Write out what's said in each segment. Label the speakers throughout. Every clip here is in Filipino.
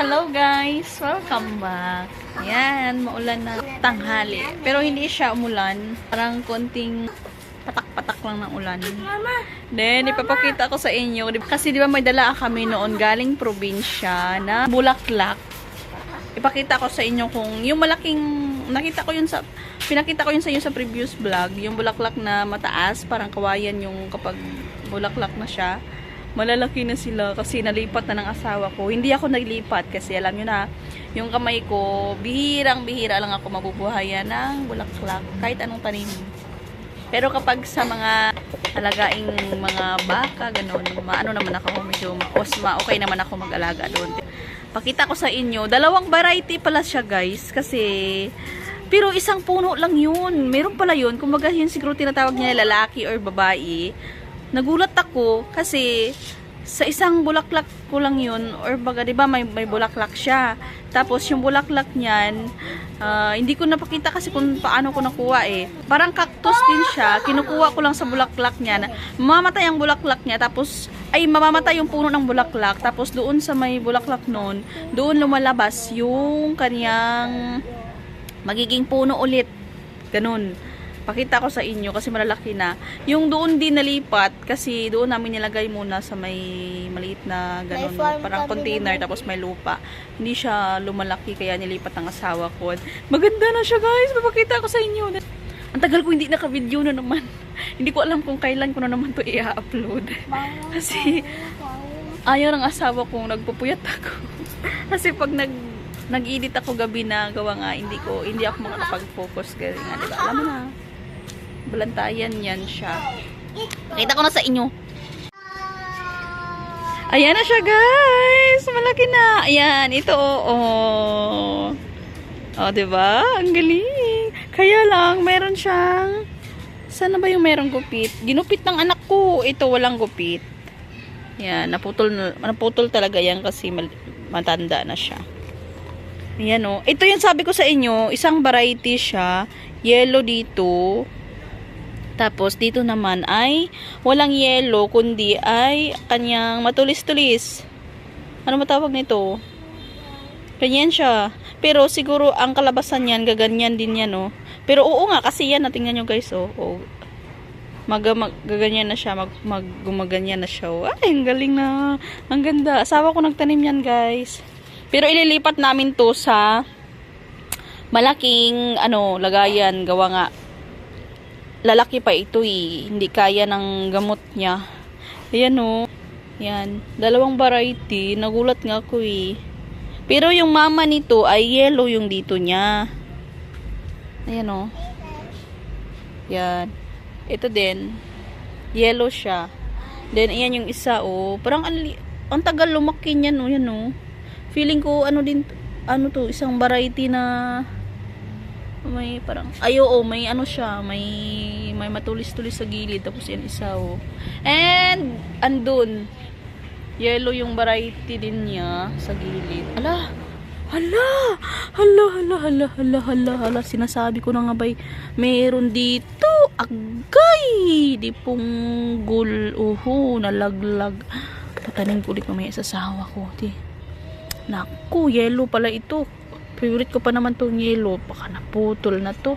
Speaker 1: Hello guys! Welcome back. Ayan, maulan na tanghali. Pero hindi siya umulan. Parang konting patak-patak lang ng ulan. Then, ipapakita ko sa inyo. Di- Kasi di ba may dala kami noon galing probinsya na bulaklak. Ipakita ko sa inyo kung yung malaking, nakita ko yun sa, pinakita ko yun sa inyo sa previous vlog. Yung bulaklak na mataas, parang kawayan yung kapag bulaklak na siya malalaki na sila kasi nalipat na ng asawa ko. Hindi ako naglipat kasi alam nyo na, yung kamay ko, bihirang bihira lang ako mabubuhayan ng bulaklak, kahit anong tanim. Pero kapag sa mga alagaing mga baka, ganun, maano naman ako, medyo osma, okay naman ako mag-alaga doon. Pakita ko sa inyo, dalawang variety pala siya guys, kasi pero isang puno lang yun. Meron pala yun. Kumbaga yun siguro tinatawag niya lalaki or babae. Nagulat ako kasi sa isang bulaklak ko lang yun or baga 'di ba may may bulaklak siya. Tapos yung bulaklak niyan ah, hindi ko napakita kasi kung paano ko nakuha eh. Parang cactus din siya. Kinukuha ko lang sa bulaklak niya. Mamamatay ang bulaklak niya tapos ay mamamatay yung puno ng bulaklak tapos doon sa may bulaklak noon, doon lumalabas yung kaniyang magiging puno ulit. Ganun. Pakita ko sa inyo kasi malalaki na. Yung doon din nalipat kasi doon namin nilagay muna sa may maliit na ganun,
Speaker 2: farm
Speaker 1: parang container tapos may lupa. Hindi siya lumalaki kaya nilipat ng asawa ko. Maganda na siya guys. Papakita ko sa inyo. Ang tagal ko hindi naka-video na naman. hindi ko alam kung kailan ko na naman to i-upload. Kasi ayaw ng asawa kong nagpupuyat ako. Kasi pag nag nag-edit ako gabi na gawa nga hindi ko hindi ako makakapag-focus kasi nga diba alam mo na balantayan yan siya. Nakita ko na sa inyo. Ayan na siya guys! Malaki na! Ayan ito oo. Oh, oh, diba? Ang galing. Kaya lang meron siyang sana ba yung merong gupit? Ginupit ng anak ko. Ito walang gupit. Yan naputol na- naputol talaga yan kasi matanda na siya. Ayan o. Ito yung sabi ko sa inyo, isang variety siya. Yellow dito. Tapos dito naman ay walang yellow kundi ay kanyang matulis-tulis. Ano matawag nito? Ganyan siya. Pero siguro ang kalabasan niyan gaganyan din yan oh. Pero oo nga kasi yan natingnan nyo guys oh. oh. Mag, mag gaganyan na siya, mag, mag gumaganyan na siya. oh. Ay, ang galing na. Ang ganda. Asawa ko nagtanim yan, guys. Pero ililipat namin to sa malaking ano, lagayan, gawa nga lalaki pa ito eh. Hindi kaya ng gamot niya. Ayan oh. Yan. Dalawang variety. Nagulat nga ako eh. Pero yung mama nito ay yellow yung dito niya. Ayan oh. Yan. Ito din. Yellow siya. Then, ayan yung isa oh. Parang ang, tagal lumaki niyan oh. Yan oh. Feeling ko ano din ano to, isang variety na may parang ay oo, may ano siya, may may matulis-tulis sa gilid tapos yan isa oh. And andun yellow yung variety din niya sa gilid. Ala, hala, hala, hala, hala, hala, hala, hala, sinasabi ko na nga ba'y meron dito, agay, di punggol, uho, nalaglag. Tatanim ko ulit mamaya sa sawa ko, di. Naku, yellow pala ito. Favorite ko pa naman tong yellow. Baka naputol na to.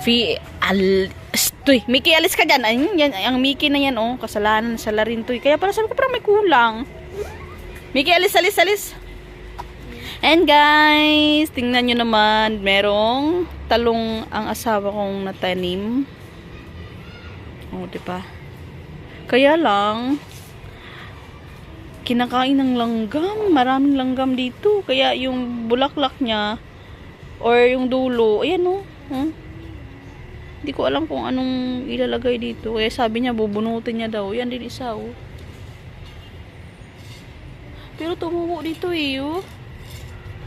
Speaker 1: Fi, al, Stoy, Mickey, alis ka dyan. Ayun, yan, ang Mickey na yan, oh. Kasalanan sa larin to. eh. Kaya pala sabi ko, parang may kulang. Mickey, alis, alis, alis. And guys, tingnan nyo naman, merong talong ang asawa kong natanim. Oh, di ba? Kaya lang, kinakain ng langgam. Maraming langgam dito. Kaya yung bulaklak niya, or yung dulo, ayan o. Hmm? Hindi ko alam kung anong ilalagay dito. Kaya sabi niya, bubunutin niya daw. Yan din isa oh. Pero tumubo dito eh oh.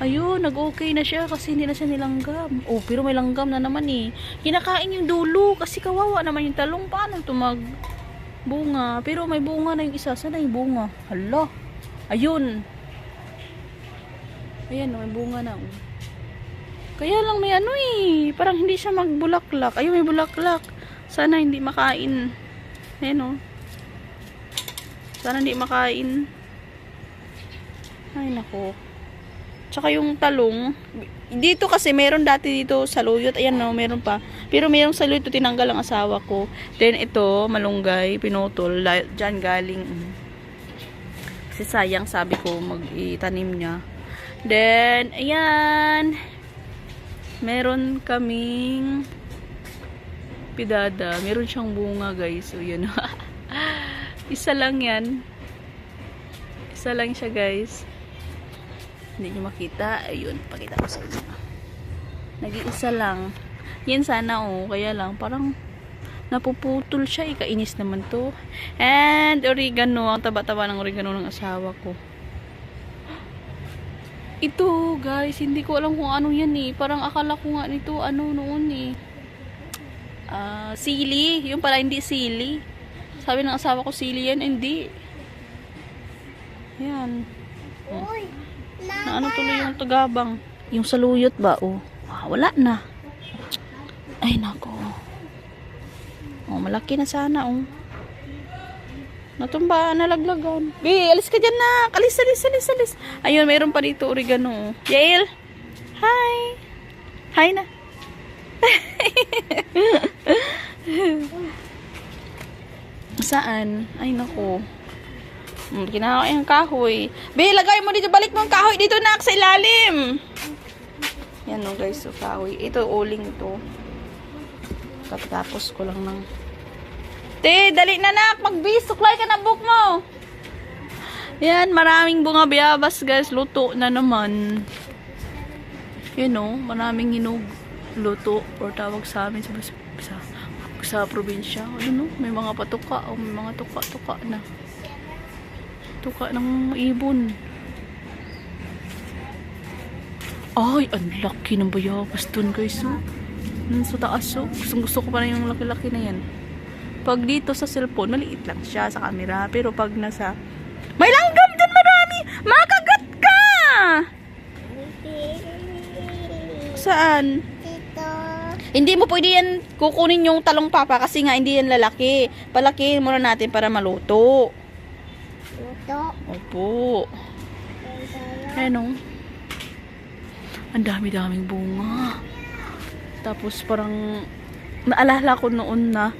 Speaker 1: Ayun, nag-okay na siya kasi hindi na siya nilanggam. Oh, pero may langgam na naman eh. Kinakain yung dulo kasi kawawa naman yung talong. Paano ito mag bunga? Pero may bunga na yung isa. Sana yung bunga? Hala. Ayun. Ayan, may bunga na. oh. Kaya lang may ano eh. Parang hindi siya magbulaklak. Ayun, may bulaklak. Sana hindi makain. Ayan oh. Sana hindi makain. Ay, nako. Tsaka yung talong. Dito kasi meron dati dito sa luyot. Ayan no, meron pa. Pero meron sa luyot tinanggal ang asawa ko. Then ito, malunggay, pinutol. Diyan galing. mm. Kasi sayang sabi ko mag-itanim niya. Then, ayan. Meron kaming pidada. Meron siyang bunga guys. So, yun. Isa lang yan. Isa lang siya guys. Hindi nyo makita. Ayun, pakita ko sa inyo. Nag-iisa lang. Yan sana oh. Kaya lang, parang napuputol siya. Ikainis naman to. And oregano. Ang taba-taba ng oregano ng asawa ko. Ito, guys. Hindi ko alam kung ano yan eh. Parang akala ko nga nito ano noon eh. Ah, sili. Yung pala hindi sili. Sabi ng asawa ko sili yan. Hindi. Yan.
Speaker 2: Uy,
Speaker 1: Na ano tuloy yung tagabang? Yung saluyot ba? Oh. Ah, wala na. Ay, nako. Oh, malaki na sana, oh. Natumba, nalaglagan. Bi, alis ka dyan na. Alis, alis, alis, alis. Ayun, mayroon pa dito oregano. oh. Yael. Hi. Hi na. Saan? Ay, nako. Hmm, kinakain ang kahoy. Be, lagay mo dito. Balik mo ang kahoy dito na sa ilalim. Yan o guys, so kahoy. Ito, uling to. Tapos ko lang ng... Te, dali na nak. Magbis. Suklay ka na book mo. Yan, maraming bunga biyabas guys. Luto na naman. Yan o, maraming hinog. Luto. Or tawag sa amin sa, sa, sa probinsya. Ano no? May mga patuka. O may mga tuka-tuka na. Tuka ng ibon. Ay, ang laki ng bayabas dun guys. Oh. Dun sa taas. Oh. Gustong gusto ko pa na yung laki-laki na yan. Pag dito sa cellphone, maliit lang siya sa camera. Pero pag nasa... May langgam dun marami! Makagat ka! Saan?
Speaker 2: Dito.
Speaker 1: Hindi mo pwede yan kukunin yung talong papa kasi nga hindi yan lalaki. Palakihin muna natin para maluto.
Speaker 2: Dito.
Speaker 1: Opo. Ano? Ang dami-daming bunga. Tapos parang naalala ko noon na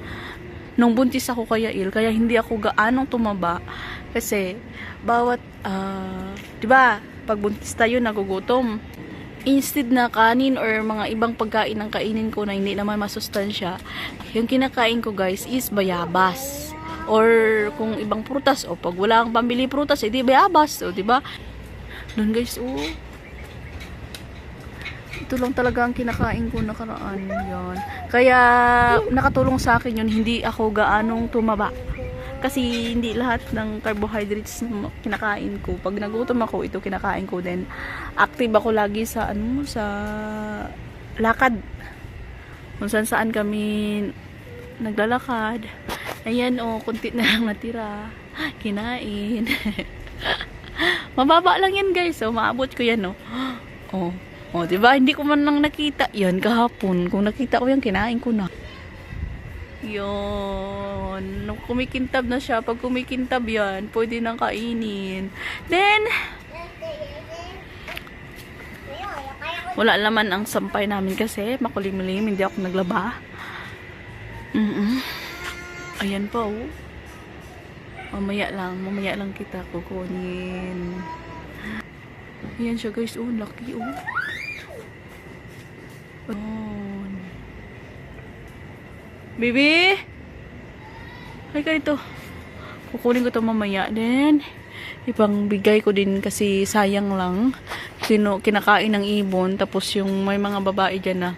Speaker 1: nung buntis ako kaya il, kaya hindi ako gaanong tumaba kasi bawat ah, 'di ba? Pag buntis tayo nagugutom. Instead na kanin or mga ibang pagkain ang kainin ko na hindi naman masustansya, yung kinakain ko guys is bayabas. Or kung ibang prutas o pag wala kang pambili prutas, edi bayabas, o 'di ba? Doon guys, oh. Ito lang talaga ang kinakain ko nakaraan. Yan. Kaya nakatulong sa akin yun, hindi ako gaanong tumaba. Kasi hindi lahat ng carbohydrates na kinakain ko. Pag nagutom ako, ito kinakain ko. Then, active ako lagi sa, ano, sa lakad. Kung saan saan kami naglalakad. Ayan, oh, kunti na lang natira. Kinain. Mababa lang yan, guys. So, maabot ko yan, oh. Oh, oh, 'di ba? Hindi ko man lang nakita 'yan kahapon. Kung nakita ko 'yan, kinain ko na. 'Yon. Kumikintab na siya, pag kumikintab 'yan, pwede nang kainin. Then, wala laman ang sampay namin kasi makulimlim, hindi ako naglaba. Mm Ayan pa, oh. Mamaya lang, mamaya lang kita kukunin. Ayan siya guys, oh, laki oh. Ayan. Baby! Ay ka dito. Kukunin ko to mamaya. Then, ipang bigay ko din kasi sayang lang. Kino, kinakain ng ibon. Tapos yung may mga babae dyan na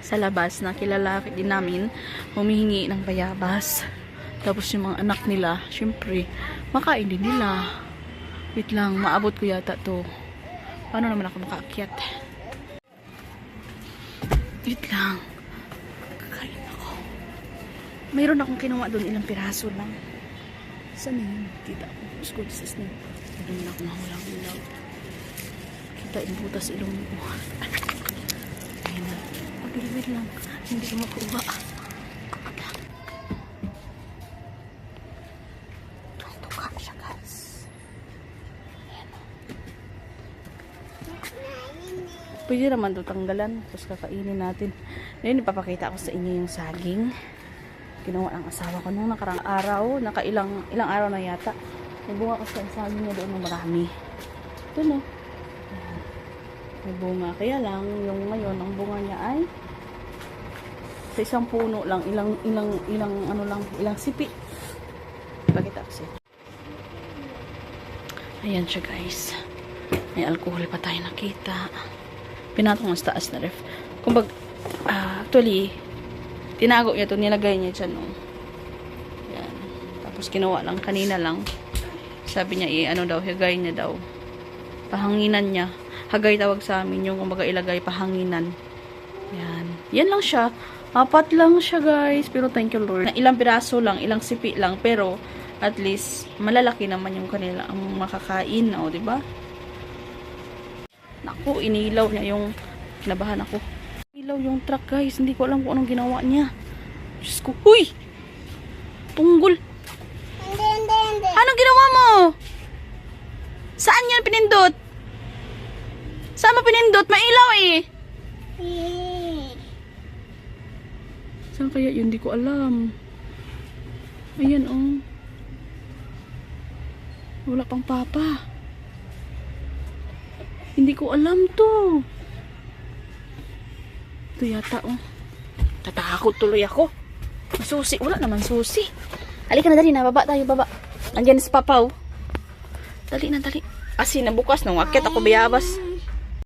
Speaker 1: sa labas na kilala din namin humihingi ng bayabas. Tapos yung mga anak nila, syempre, makain din nila. Wait lang, maabot ko yata to. Paano naman ako makaakyat? Wait lang. Kakain ako. Mayroon akong kinuha doon ilang piraso lang. Saan yun? Kita ko. School sis na. Doon na ako mahulang-hulang. Kita yung butas ilong ko. Ayun na. Pag-iwit lang. Hindi ko makuha. Tuka siya guys. Pwede naman ito tanggalan. Tapos kakainin natin. Ngayon, ipapakita ko sa inyo yung saging. Ginawa ng asawa ko nung nakarang araw. Nakailang ilang araw na yata. May bunga kasi ang saging niya doon ng marami. Ito no. Ayan. May bunga. Kaya lang, yung ngayon, ang bunga niya ay sa isang puno lang. Ilang, ilang, ilang, ano lang, ilang sipi. Ipakita ko siya. Ayan siya guys. May alcohol pa tayo nakita. Pinatong sa taas na ref. Kumbag, ah, actually, tinago niya to nilagay niya dyan, no. Yan. Tapos ginawa lang, kanina lang. Sabi niya, eh, ano daw, hagay niya daw. Pahanginan niya. Hagay tawag sa amin yung kumbaga ilagay pahanginan. Yan. Yan lang siya. Apat lang siya, guys. Pero thank you, Lord. Ilang piraso lang, ilang sipi lang. Pero, at least, malalaki naman yung kanila ang makakain, o, di ba? Naku, inilaw niya yung kinabahan ako. Inilaw yung truck, guys. Hindi ko alam kung anong ginawa niya. Diyos ko. Uy! Tunggol.
Speaker 2: Hindi, hindi, hindi.
Speaker 1: Anong ginawa mo? Saan yan pinindot? Saan mo pinindot? Mailaw eh.
Speaker 2: Eh,
Speaker 1: Saan kaya yun? Hindi ko alam. Ayan, oh. Wala pang papa. Hindi ko alam to. Ito yata, oh. Tatakot tuloy ako. Susi. Wala naman susi. Halika na, dali na. Baba tayo, baba. Andyan si Papa, oh. Dali na, dali. Asi na bukas. Nung akit ako bayabas.